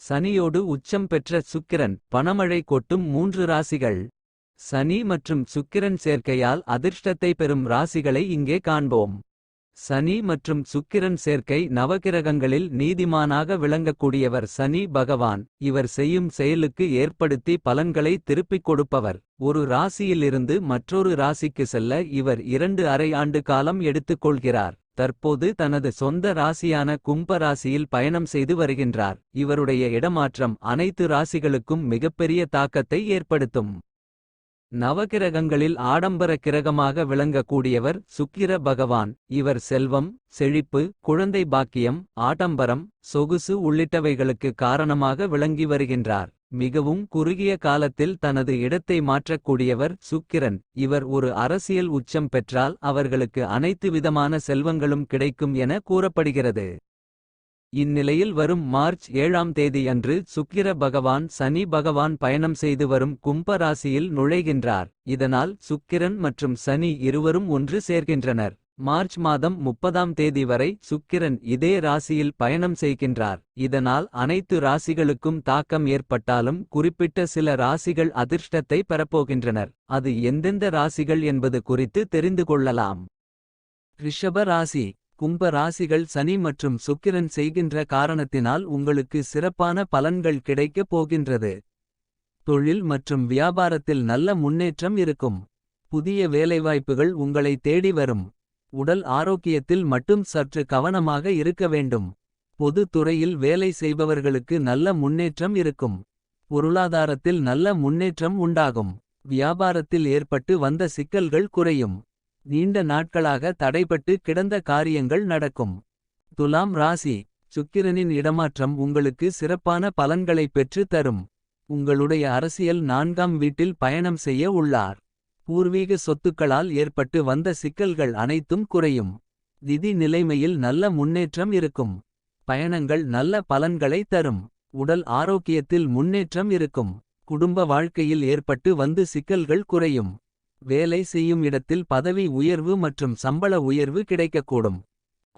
சனியோடு உச்சம் பெற்ற சுக்கிரன் பணமழை கொட்டும் மூன்று ராசிகள். சனி மற்றும் சுக்கிரன் சேர்க்கையால் அதிர்ஷ்டத்தை பெறும் ராசிகளை இங்கே காண்போம். சனி மற்றும் சுக்கிரன் சேர்க்கை நவகிரகங்களில் நீதிமானாக விளங்கக்கூடியவர் சனி பகவான். இவர் செய்யும் செயலுக்கு ஏற்படுத்தி பலன்களை திருப்பிக் கொடுப்பவர். ஒரு ராசியிலிருந்து மற்றொரு ராசிக்கு செல்ல இவர் இரண்டு அரை ஆண்டு காலம் எடுத்துக்கொள்கிறார் தற்போது தனது சொந்த ராசியான கும்ப ராசியில் பயணம் செய்து வருகின்றார். இவருடைய இடமாற்றம் அனைத்து ராசிகளுக்கும் மிகப்பெரிய தாக்கத்தை ஏற்படுத்தும். நவகிரகங்களில் ஆடம்பர கிரகமாக விளங்கக்கூடியவர் சுக்கிர பகவான். இவர் செல்வம் செழிப்பு குழந்தை பாக்கியம் ஆடம்பரம் சொகுசு உள்ளிட்டவைகளுக்கு காரணமாக விளங்கி வருகின்றார். மிகவும் குறுகிய காலத்தில் தனது இடத்தை மாற்றக்கூடியவர் சுக்கிரன். இவர் ஒரு அரசியல் உச்சம் பெற்றால் அவர்களுக்கு அனைத்து விதமான செல்வங்களும் கிடைக்கும் என கூறப்படுகிறது. இந்நிலையில் வரும் மார்ச் ஏழாம் தேதி அன்று சுக்கிர பகவான் சனி பகவான் பயணம் செய்து வரும் கும்ப ராசியில் நுழைகின்றார். இதனால் சுக்கிரன் மற்றும் சனி இருவரும் ஒன்று சேர்கின்றனர். மார்ச் மாதம் முப்பதாம் தேதி வரை சுக்கிரன் இதே ராசியில் பயணம் செய்கின்றார். இதனால் அனைத்து ராசிகளுக்கும் தாக்கம் ஏற்பட்டாலும் குறிப்பிட்ட சில ராசிகள் அதிர்ஷ்டத்தை பெறப்போகின்றனர். அது எந்தெந்த ராசிகள் என்பது குறித்து தெரிந்து கொள்ளலாம். ரிஷப ராசி கும்ப ராசிகள் சனி மற்றும் சுக்கிரன் செய்கின்ற காரணத்தினால் உங்களுக்கு சிறப்பான பலன்கள் கிடைக்கப் போகின்றது. தொழில் மற்றும் வியாபாரத்தில் நல்ல முன்னேற்றம் இருக்கும். புதிய வேலைவாய்ப்புகள் உங்களை தேடி வரும். உடல் ஆரோக்கியத்தில் மட்டும் சற்று கவனமாக இருக்க வேண்டும். பொது துறையில் வேலை செய்பவர்களுக்கு நல்ல முன்னேற்றம் இருக்கும். பொருளாதாரத்தில் நல்ல முன்னேற்றம் உண்டாகும். வியாபாரத்தில் ஏற்பட்டு வந்த சிக்கல்கள் குறையும். நீண்ட நாட்களாக தடைபட்டு கிடந்த காரியங்கள் நடக்கும். துலாம் ராசி சுக்கிரனின் இடமாற்றம் உங்களுக்கு சிறப்பான பலன்களை பெற்று தரும். உங்களுடைய அரசியல் நான்காம் வீட்டில் பயணம் செய்ய உள்ளார். பூர்வீக சொத்துக்களால் ஏற்பட்டு வந்த சிக்கல்கள் அனைத்தும் குறையும். நிதி நிலைமையில் நல்ல முன்னேற்றம் இருக்கும். பயணங்கள் நல்ல பலன்களை தரும். உடல் ஆரோக்கியத்தில் முன்னேற்றம் இருக்கும். குடும்ப வாழ்க்கையில் ஏற்பட்டு வந்து சிக்கல்கள் குறையும். வேலை செய்யும் இடத்தில் பதவி உயர்வு மற்றும் சம்பள உயர்வு கிடைக்கக்கூடும்.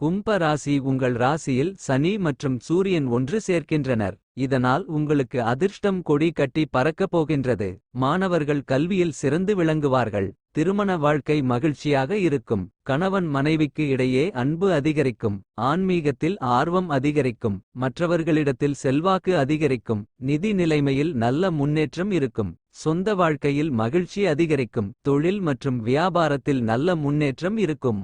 கும்ப ராசி உங்கள் ராசியில் சனி மற்றும் சூரியன் ஒன்று சேர்க்கின்றனர். இதனால் உங்களுக்கு அதிர்ஷ்டம் கொடி கட்டி பறக்கப் போகின்றது. மாணவர்கள் கல்வியில் சிறந்து விளங்குவார்கள். திருமண வாழ்க்கை மகிழ்ச்சியாக இருக்கும். கணவன் மனைவிக்கு இடையே அன்பு அதிகரிக்கும். ஆன்மீகத்தில் ஆர்வம் அதிகரிக்கும். மற்றவர்களிடத்தில் செல்வாக்கு அதிகரிக்கும். நிதி நிலைமையில் நல்ல முன்னேற்றம் இருக்கும். சொந்த வாழ்க்கையில் மகிழ்ச்சி அதிகரிக்கும். தொழில் மற்றும் வியாபாரத்தில் நல்ல முன்னேற்றம் இருக்கும்.